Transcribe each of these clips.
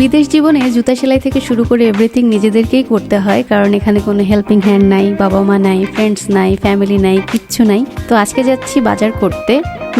বিদেশ জীবনে জুতা সেলাই থেকে শুরু করে এভরিথিং নিজেদেরকেই করতে হয়, কারণ এখানে কোনো হেল্পিং হ্যান্ড নাই বাবা মা নাই ফ্রেন্ডস নাই ফ্যামিলি নাই, কিচ্ছু নাই। তো আজকে যাচ্ছি বাজার করতে।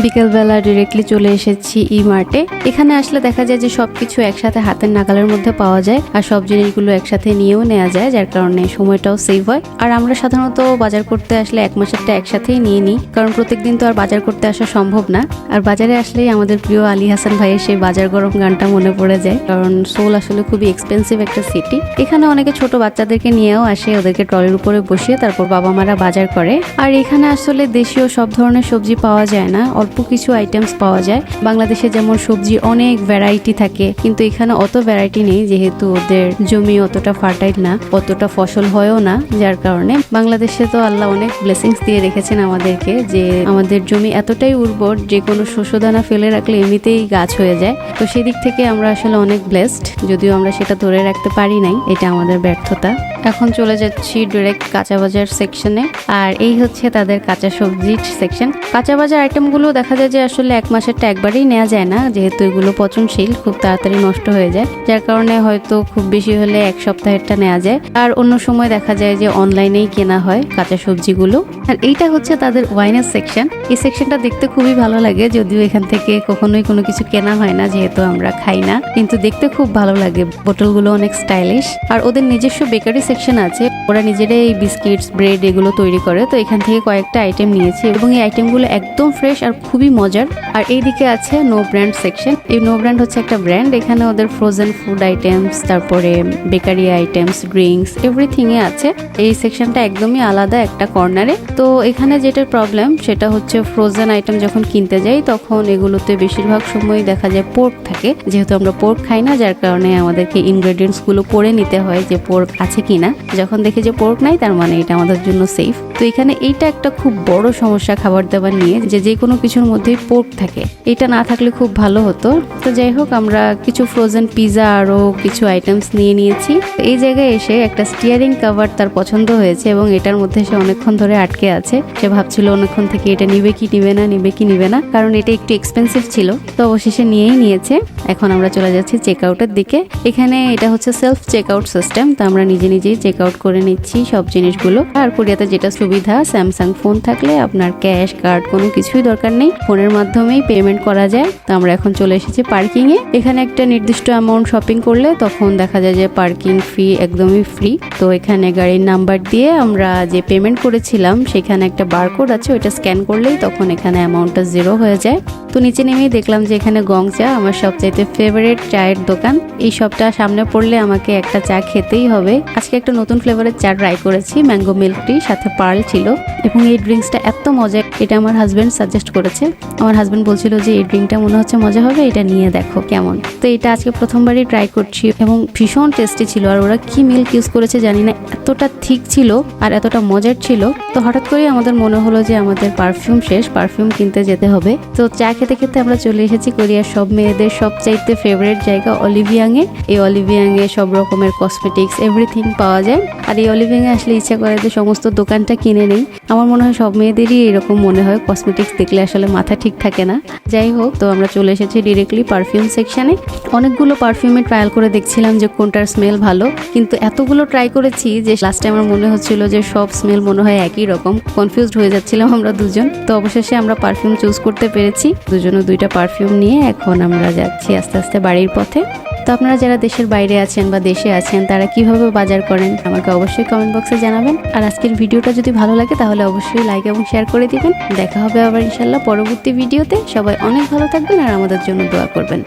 বিকেলবেলা ডিরেক্টলি চলে এসেছি ই মার্টে এখানে আসলে দেখা যায় যে সবকিছু একসাথে হাতের নাগালের মধ্যে পাওয়া যায় আর সব জিনিসগুলো একসাথে নিয়েও নেওয়া যায়, যার কারণে সময়টাও সেভ হয়। আর আমরা সাধারণত বাজার করতে আসলে এক মাসেরটা একসাথেই নিয়ে নিই, কারণ প্রত্যেকদিন তো আর বাজার করতে আসা সম্ভব না। আর বাজারে আসলেই আমাদের প্রিয় আলী হাসান ভাইয়ের সেই বাজার গরম গানটা মনে পড়ে যায়, কারণ সোল আসলে খুবই এক্সপেন্সিভ একটা সিটি এখানে অনেকে ছোট বাচ্চাদেরকে নিয়েও আসে, ওদেরকে ট্রলির উপরে বসিয়ে তারপর বাবা মারা বাজার করে। আর এখানে আসলে দেশীয় সব ধরনের সবজি পাওয়া যায় না অল্প কিছু আইটেমস পাওয়া যায়। বাংলাদেশে যেমন সবজি অনেক ভ্যারাইটি থাকে, কিন্তু এখানে অত ভ্যারাইটি নেই, যেহেতু ওদের জমি অতটা ফার্টাইল না, অতটা ফসল হয়ও না, যার কারণে। বাংলাদেশে তো আল্লাহ অনেক ব্লেসিংস দিয়ে রেখেছেন আমাদেরকে, যে আমাদের জমি এতটাই উর্বর, যে কোনো শস্যদানা ফেলে রাখলে এমনিতেই গাছ হয়ে যায়। তো সেদিক থেকে আমরা আসলে অনেক ব্লেসড যদিও আমরা সেটা ধরে রাখতে পারি নাই, এটা আমাদের ব্যর্থতা। এখন চলে যাচ্ছি ডিরেক্ট কাঁচা বাজার সেকশনে আর এই হচ্ছে তাদের কাঁচা সবজির সেকশন কাঁচা বাজার আইটেমগুলো দেখা যায় যে আসলে এক মাসের মাসেরটা একবারেই নেওয়া যায় না, যেহেতু এগুলো পচনশীল, খুব তাড়াতাড়ি নষ্ট হয়ে যায়। যার কারণে হয়তো খুব বেশি হলে এক সপ্তাহেরটা নেওয়া যায়। আর অন্য সময় দেখা যায় যে অনলাইনেই কেনা হয় কাঁচা সবজিগুলো। আর এইটা হচ্ছে তাদের ওয়াইনের সেকশন এই সেকশনটা দেখতে খুবই ভালো লাগে, যদিও এখান থেকে কখনোই কোনো কিছু কেনা হয় না, যেহেতু আমরা খাই না। কিন্তু দেখতে খুব ভালো লাগে বোতলগুলো অনেক স্টাইলিশ আর ওদের নিজস্ব বেকারি সেকশন আছে। ওরা নিজেরাই এই বিস্কিটস ব্রেড এগুলো তৈরি করে। তো এখান থেকে কয়েকটা আইটেম নিয়েছি এবং এই আইটেমগুলো একদম ফ্রেশ আর খুবই মজার। আর এইদিকে আছে নো ব্র্যান্ড সেকশন এই নো ব্র্যান্ড হচ্ছে একটা ব্র্যান্ড এখানে ওদের ফ্রোজেন ফুড আইটেমস তারপরে বেকারি আইটেমস ড্রিঙ্কস এভরিথিং এ আছে। এই সেকশনটা একদমই আলাদা একটা কর্নারে তো এখানে যেটা প্রবলেম সেটা হচ্ছে ফ্রোজেন আইটেম যখন কিনতে যাই, তখন এগুলোতে বেশিরভাগ সময় দেখা যায় পোর্ক থাকে। যেহেতু আমরা পোর্ক খাই না, যার কারণে আমাদেরকে ইনগ্রেডিয়েন্টসগুলো পড়ে নিতে হয় যে পোর্ক আছে কিনা। যখন দেখি যে পোর্ক নাই, তার মানে এটা আমাদের জন্য সেফ তো এখানে এইটা একটা খুব বড় সমস্যা খাবার দাবার নিয়ে, যে যে কোনো কিছুর মধ্যেই পোর্ক থাকে। এটা না থাকলে খুব ভালো হতো। তো যাই হোক, আমরা কিছু ফ্রোজেন পিজা আরও কিছু আইটেমস নিয়ে নিয়েছি। এই জায়গায় এসে একটা স্টিয়ারিং কাভার তার পছন্দ হয়েছে এবং এটার মধ্যে সে অনেকক্ষণ ধরে আটকে আছে। সে ভাবছিল অনেকক্ষণ থেকে এটা নিবে কি, নিবে না, নিবে কি, নিবে না। কারণ এটা একটু এক্সপেন্সিভ ছিল। তো অবশেষে নিয়েই নিয়েছে। এখন আমরা চলে যাচ্ছি চেক আউটের দিকে। এখানে এটা হচ্ছে সেলফ চেক আউট সিস্টেম তো আমরা নিজে নিজে নিজেই চেক আউট করে নিচ্ছি সব জিনিসগুলো। আর কোরিয়াতে যেটা সুবিধা স্যামসাং ফোন থাকলে আপনার ক্যাশ কার্ড কোনো কিছুই দরকার নেই। ফোনের মাধ্যমেই পেমেন্ট করা যায়। তো আমরা এখন চলে এসেছি পার্কিং এ। এখানে একটা নির্দিষ্ট অ্যামাউন্ট শপিং করলে তখন দেখা যায় যে পার্কিং ফি একদমই ফ্রি তো এখানে গাড়ির নাম্বার দিয়ে আমরা যে পেমেন্ট করেছিলাম, সেখানে একটা বারকোড আছে, ওইটা স্ক্যান করলেই তখন এখানে অ্যামাউন্টটা জিরো হয়ে যায়। তো নিচে নেমেই দেখলাম যে এখানে গং চা আমার সবচাইতে ফেভারিট চায়ের দোকান। এই সবটা সামনে পড়লে আমাকে একটা চা খেতেই হবে। আজকে একটা নতুন ফ্লেভারের চা ট্রাই করেছি ম্যাঙ্গো মিল্ক টি সাথে পার্ল ছিল এবং এই ড্রিঙ্কসটা এত মজা এটা আমার হাজব্যান্ড সাজেস্ট করেছে। আমার হাজব্যান্ড বলছিল যে, এই ড্রিঙ্কটা মনে হচ্ছে মজা হবে, এটা নিয়ে দেখো কেমন। তো এটা আজকে প্রথমবারই ট্রাই করছি এবং ভীষণ টেস্টি ছিল আর ওরা কি মিল্ক ইউজ করেছে জানি না, এতটা ঠিক ছিল আর এতটা মজার ছিল। তো হঠাৎ করেই আমাদের মনে হলো যে, আমাদের পারফিউম শেষ পারফিউম কিনতে যেতে হবে। তো চা খেতে খেতে আমরা চলে এসেছি কোরিয়ার সব মেয়েদের সবচাইতে ফেভারিট জায়গা অলিভিয়াংয়ে এই অলিভিয়াংয়ে সব রকমের কসমেটিক্স এভরিথিং পাওয়া যায়। আর এই অলিভিয়াংয়ে আসলে ইচ্ছা করে যে সমস্ত দোকানটা কিনে নেই। আমার মনে হয় সব মেয়েদেরই এরকম মনে হয়। কসমেটিক্স দেখলে আসলে মাথা ঠিক থাকে না। যাই হোক, তো আমরা চলে এসেছি ডিরেক্টলি পারফিউম সেকশনে অনেকগুলো পারফিউমে ট্রায়াল করে দেখছিলাম যে কোনটার স্মেল ভালো। কিন্তু এতগুলো ট্রাই করেছি যে লাস্টে আমার মনে হচ্ছিল যে সব স্মেল মনে হয় একই রকম। কনফিউজড হয়ে যাচ্ছিলাম আমরা দুজন। তো অবশেষে আমরা পারফিউম চুজ করতে পেরেছি। দুজনে দুইটা পারফিউম নিয়ে এখন আমরা যাচ্ছি আস্তে আস্তে বাড়ির পথে। তো আপনারা যারা দেশের বাইরে আছেন বা দেশে আছেন, তারা কীভাবে বাজার করেন আমাকে অবশ্যই কমেন্ট বক্সে জানাবেন। আর আজকের ভিডিওটা যদি ভালো লাগে, তাহলে অবশ্যই লাইক এবং শেয়ার করে দিবেন। দেখা হবে আবার ইনশাল্লাহ পরবর্তী ভিডিওতে। সবাই অনেক ভালো থাকবেন আর আমাদের জন্য দোয়া করবেন।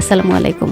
আসসালামু আলাইকুম।